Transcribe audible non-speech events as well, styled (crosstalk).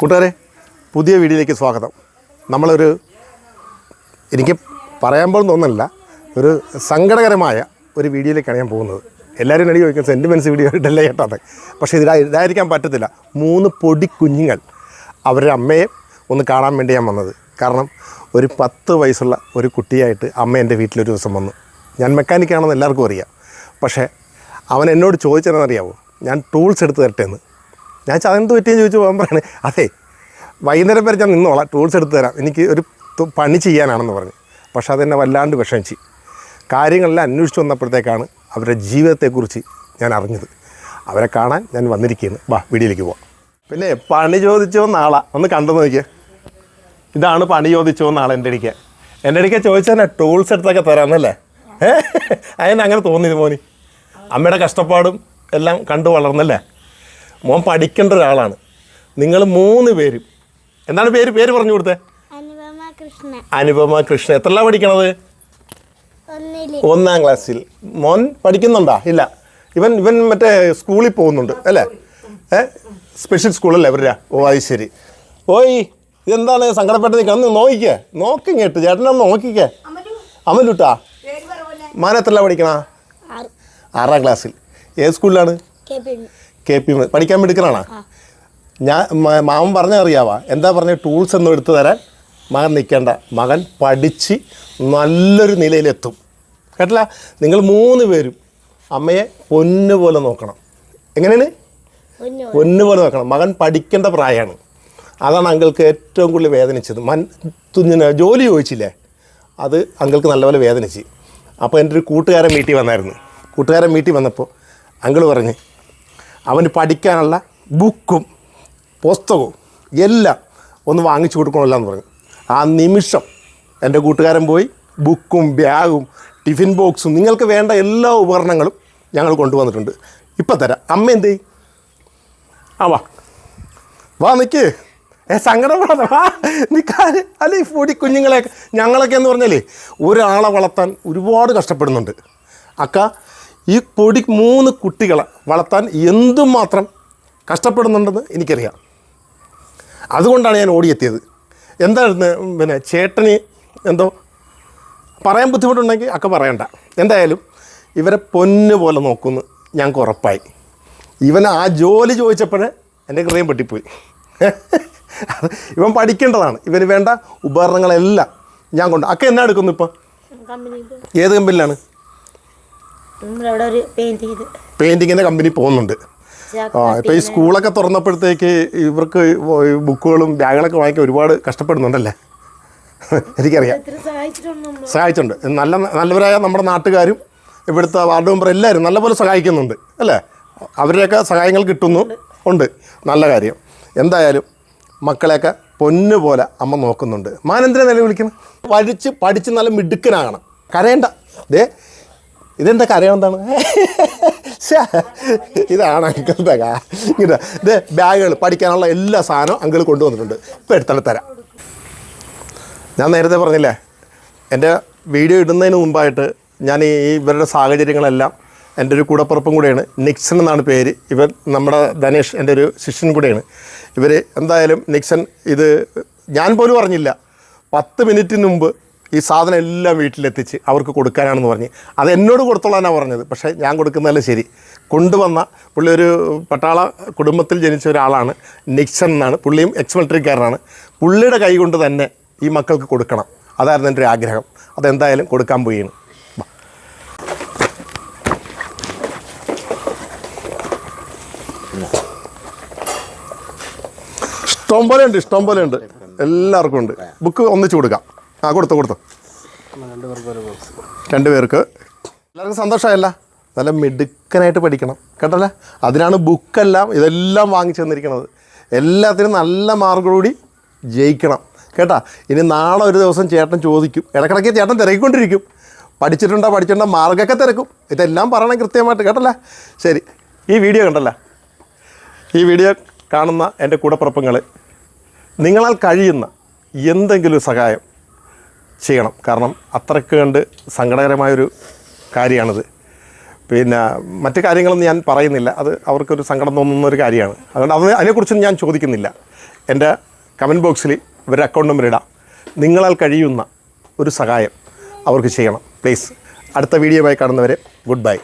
കൂട്ടുകാരെ പുതിയ വീഡിയോയിലേക്ക് സ്വാഗതം. നമ്മളൊരു എനിക്ക് പറയാൻ പോലും ഒന്നല്ല ഒരു സങ്കടകരമായ ഒരു വീഡിയോയിലേക്കാണ് ഞാൻ പോകുന്നത്. എല്ലാവരും എനിക്ക് ചോദിക്കും സെന്റിമെന്റ്സ് വീഡിയോ ഇട്ടല്ലേ കേട്ടത് പക്ഷേ ഇതിലാ ഇതായിരിക്കാൻ പറ്റത്തില്ല. മൂന്ന് പൊടി കുഞ്ഞുങ്ങൾ അവരുടെ അമ്മയെ ഒന്ന് കാണാൻ വേണ്ടി ഞാൻ വന്നത്. കാരണം ഒരു പത്ത് വയസ്സുള്ള ഒരു കുട്ടിയായിട്ട് അമ്മ എന്റെ വീട്ടിലൊരു ദിവസം വന്നു. ഞാൻ മെക്കാനിക്കാണെന്ന് എല്ലാവർക്കും അറിയാം. പക്ഷേ അവൻ എന്നോട് ചോദിച്ചതെന്നറിയാവോ ഞാൻ ടൂൾസ് എടുത്ത് തരട്ടെ എന്ന്. ഞാൻ ചതന്ത് പറ്റിയെന്ന് ചോദിച്ചു പോകാൻ പറയണേ. അതെ വൈകുന്നേരം വരെ ഞാൻ നിന്നോളാം. ടൂൾസ് എടുത്ത് തരാം. എനിക്ക് ഒരു പണി ചെയ്യാനാണെന്ന് പറഞ്ഞു. പക്ഷേ അതെന്നെ വല്ലാണ്ട് വിഷമിച്ച്. കാര്യങ്ങളെല്ലാം അന്വേഷിച്ച് വന്നപ്പോഴത്തേക്കാണ് അവരുടെ ജീവിതത്തെക്കുറിച്ച് ഞാൻ അറിഞ്ഞത്. അവരെ കാണാൻ ഞാൻ വന്നിരിക്കുകയാണ്. വാ വീടിയിലേക്ക് പോവാം. പിന്നെ പണി ചോദിച്ചോ നാളാ ഒന്ന് കണ്ടു നോക്കിയേ. ഇതാണ് പണി ചോദിച്ചോ നാളെ എന്റെ അടിക്കാൻ എന്റെ അടിക്കാൻ ചോദിച്ചാൽ ടൂൾസ് എടുത്തൊക്കെ തരാമെന്നല്ലേ? ഏ? അതിന് അങ്ങനെ തോന്നിയത് മോനി. അമ്മയുടെ കഷ്ടപ്പാടും എല്ലാം കണ്ടു വളർന്നല്ലേ? മോൻ പഠിക്കേണ്ട ഒരാളാണ്. നിങ്ങൾ മൂന്ന് പേരും. എന്താണ് പേര്? പേര് പറഞ്ഞു കൊടുത്തേ. അനുപമ കൃഷ്ണ എത്രല്ല പഠിക്കണത്? ഒന്നാം ക്ലാസ്സിൽ. മോൻ പഠിക്കുന്നുണ്ടോ? ഇല്ല. ഇവൻ ഇവൻ മറ്റേ സ്കൂളിൽ പോകുന്നുണ്ട് അല്ലേ? ഏ? സ്പെഷ്യൽ സ്കൂളല്ലേ ഇവരുടെ ഓ അത് ശരി. ഓയ് ഇതെന്താണ്? സങ്കടപ്പെട്ട് നിൽക്കണം? ഒന്ന് നോക്കിക്കേ. നോക്കി കേട്ട് ചേട്ടനൊന്ന് നോക്കിക്കേ. അമലുട്ടാ? മാൻ എത്രല്ല പഠിക്കണ? ആറാം. ക്ലാസ്സിൽ. ഏത് സ്കൂളിലാണ്? കെ പി പഠിക്കാൻ മിടുക്കനാണോ? ഞാൻ മാമൻ പറഞ്ഞാൽ അറിയാവാ എന്താ പറഞ്ഞ ടൂൾസ് ഒന്നും എടുത്തു തരാൻ മകൻ നിൽക്കേണ്ട. മകൻ പഠിച്ച് നല്ലൊരു നിലയിലെത്തും. കേട്ടില്ല? നിങ്ങൾ മൂന്ന് പേരും അമ്മയെ പൊന്നു പോലെ നോക്കണം. എങ്ങനെയാണ്? പൊന്നുപോലെ പൊന്നു പോലെ നോക്കണം. മകൻ പഠിക്കേണ്ട പ്രായമാണ്. അതാണ് അങ്കിൾക്ക് ഏറ്റവും കൂടുതൽ വേദനിച്ചത്. മൻ തുഞ്ഞിന് ജോലി ചോദിച്ചില്ലേ? അത് അങ്കിൾക്ക് നല്ലപോലെ വേദനിച്ച്. അപ്പോൾ എന്റെ ഒരു കൂട്ടുകാരൻ വീട്ടിൽ വന്നായിരുന്നു. കൂട്ടുകാരൻ വീട്ടിൽ വന്നപ്പോൾ അങ്കിൾ പറഞ്ഞ് അവന് പഠിക്കാനുള്ള ബുക്കും പുസ്തകവും എല്ലാം ഒന്ന് വാങ്ങിച്ചു കൊടുക്കണമല്ലോ എന്ന് പറഞ്ഞു. ആ നിമിഷം എന്റെ കൂട്ടുകാരൻ പോയി ബുക്കും ബാഗും ടിഫിൻ ബോക്സും നിങ്ങൾക്ക് വേണ്ട എല്ലാ ഉപകരണങ്ങളും ഞങ്ങൾ കൊണ്ടുവന്നിട്ടുണ്ട്. ഇപ്പം തരാം. അമ്മ എന്ത് ചെയ്യും? ആ വാ. വാ നിൽക്ക് ഏ സങ്കടപ്പെടാതെ വാ. നിൽക്കാൻ അല്ല ഈ പൊടി കുഞ്ഞുങ്ങളെ ഞങ്ങളൊക്കെ എന്ന് പറഞ്ഞാലേ ഒരാളെ വളർത്താൻ ഒരുപാട് കഷ്ടപ്പെടുന്നുണ്ട്. അക്ക ഈ പൊടി മൂന്ന് കുട്ടികളെ വളർത്താൻ എന്തുമാത്രം കഷ്ടപ്പെടുന്നുണ്ടെന്ന് എനിക്കറിയാം. അതുകൊണ്ടാണ് ഞാൻ ഓടിയെത്തിയത്. എന്തായിരുന്നു പിന്നെ ചേട്ടന് എന്തോ പറയാൻ ബുദ്ധിമുട്ടുണ്ടെങ്കിൽ അക്ക പറയണ്ട. എന്തായാലും ഇവരെ പൊന്നു പോലെ നോക്കുമെന്ന് ഞങ്ങൾക്ക് ഉറപ്പായി. ഇവൻ ആ ജോലി ചോദിച്ചപ്പോഴേ എന്റെ ഹൃദയം പൊട്ടിപ്പോയി. ഇവൻ പഠിക്കേണ്ടതാണ്. ഇവന് വേണ്ട ഉപകരണങ്ങളെല്ലാം ഞാൻ കൊണ്ട് അക്ക എന്നാ എടുക്കുന്നു ഇപ്പം? ഏത് കമ്പനിയിലാണ്? നമ്മളവിടെ ഒരു പെയിന്റ് ചെയ്ത്. കമ്പനി പോകുന്നുണ്ട്. ആ ഇപ്പൊ ഈ സ്കൂളൊക്കെ തുറന്നപ്പോഴത്തേക്ക് ഇവർക്ക് ബുക്കുകളും ബാഗുകളൊക്കെ വാങ്ങിക്കാൻ ഒരുപാട് കഷ്ടപ്പെടുന്നുണ്ടല്ലേ? (laughs) എനിക്കറിയാം. സഹായിച്ചിട്ടുണ്ട് നല്ല നല്ലവരായ നമ്മുടെ നാട്ടുകാരും ഇവിടുത്തെ വാർഡ് മെമ്പർ എല്ലാവരും നല്ലപോലെ സഹായിക്കുന്നുണ്ട് അല്ലേ? അവരുടെയൊക്കെ സഹായങ്ങൾ കിട്ടുന്നു ഉണ്ട്. നല്ല കാര്യം. എന്തായാലും മക്കളെയൊക്കെ പൊന്നു പോലെ അമ്മ നോക്കുന്നുണ്ട്. മാനെന്തിനാ നില വിളിക്കണം പഠിച്ച് പഠിച്ച് നല്ല മിടുക്കനാകണം. കരയണ്ട. ദേ ഇതെന്താ കരയെന്താണ് എന്താണ്? ഇതാണ് അങ്കിളുടെ കാ. ഇങ്ങനെ ദേ ബാഗുകൾ പഠിക്കാനുള്ള എല്ലാ സാധനവും അങ്കിൾ കൊണ്ടുവന്നിട്ടുണ്ട്. ഇപ്പം എടുത്തോണ്ട് തരാം. ഞാൻ നേരത്തെ പറഞ്ഞില്ലേ എന്റെ വീഡിയോ ഇടുന്നതിന് മുമ്പായിട്ട് ഞാൻ ഈ ഇവരുടെ സാഹചര്യങ്ങളെല്ലാം എന്റെ ഒരു കൂടപ്പുറപ്പും കൂടെയാണ്. നിക്സൺ എന്നാണ് പേര്. ഇവർ നമ്മുടെ ധനേഷ് എന്റെ ഒരു ശിഷ്യൻ കൂടെയാണ്. ഇവർ എന്തായാലും നിക്സൺ ഇത് ഞാൻ പോലും അറിഞ്ഞില്ല. പത്ത് മിനിറ്റിന് മുമ്പ് ഈ സാധനം എല്ലാം വീട്ടിലെത്തിച്ച് അവർക്ക് കൊടുക്കാനാണെന്ന് പറഞ്ഞ്. അത് എന്നോട് കൊടുത്തോളാനാണ് പറഞ്ഞത്. പക്ഷേ ഞാൻ കൊടുക്കുന്നതല്ല ശരി. കൊണ്ടുവന്ന പുള്ളി ഒരു പട്ടാള കുടുംബത്തിൽ ജനിച്ച ഒരാളാണ്. നിക്സൺ എന്നാണ്. പുള്ളിയും എക്സ് മിലിറ്ററിക്കാരനാണ് പുള്ളിയുടെ കൈ കൊണ്ട് തന്നെ ഈ മക്കൾക്ക് കൊടുക്കണം. അതായിരുന്നു എന്റെ ഒരു ആഗ്രഹം. അതെന്തായാലും കൊടുക്കാൻ പോയിയാണ്. ഇഷ്ടം പോലെ ഉണ്ട് ഇഷ്ടം പോലെ ഉണ്ട്. എല്ലാവർക്കും ഉണ്ട്. ബുക്ക് ഒന്നിച്ചു കൊടുക്കാം. ആ കൊടുത്തു കൊടുത്തു. രണ്ട് പേർക്ക് എല്ലാവർക്കും സന്തോഷമായല്ല. നല്ല മിടുക്കനായിട്ട് പഠിക്കണം. കേട്ടല്ലേ? അതിനാണ് ബുക്കെല്ലാം ഇതെല്ലാം വാങ്ങിച്ചു തന്നിരിക്കുന്നത് എല്ലാത്തിനും നല്ല മാർക്കോടുകൂടി ജയിക്കണം. കേട്ടാ? ഇനി നാളെ ഒരു ദിവസം ചേട്ടൻ ചോദിക്കും. ഇടക്കിടയ്ക്ക് ചേട്ടൻ തിരക്കിക്കൊണ്ടിരിക്കും. പഠിച്ചിട്ടുണ്ടോ പഠിച്ചിട്ടുണ്ടോ മാർക്കൊക്കെ തിരക്കും. ഇതെല്ലാം പറയണം കൃത്യമായിട്ട് കേട്ടല്ലേ? ശരി. ഈ വീഡിയോ കണ്ടല്ലേ? ഈ വീഡിയോ കാണുന്ന എന്റെ കൂടപ്പുറപ്പുങ്ങൾ നിങ്ങളാൽ കഴിയുന്ന എന്തെങ്കിലും സഹായം ചെയ്യണം. കാരണം അത്രയ്ക്ക് കണ്ട് സങ്കടകരമായൊരു കാര്യമാണിത്. പിന്നെ മറ്റു കാര്യങ്ങളൊന്നും ഞാൻ പറയുന്നില്ല. അത് അവർക്കൊരു സങ്കടം തോന്നുന്ന ഒരു കാര്യമാണ്. അതുകൊണ്ട് അത് അതിനെക്കുറിച്ചൊന്നും ഞാൻ ചോദിക്കുന്നില്ല. എന്റെ കമന്റ് ബോക്സിൽ ഇവരുടെ അക്കൗണ്ട് നമ്പർ ഇടാം. നിങ്ങളാൽ കഴിയുന്ന ഒരു സഹായം അവർക്ക് ചെയ്യണം. പ്ലീസ്. അടുത്ത വീഡിയോയുമായി കാണുന്നവരെ ഗുഡ് ബൈ.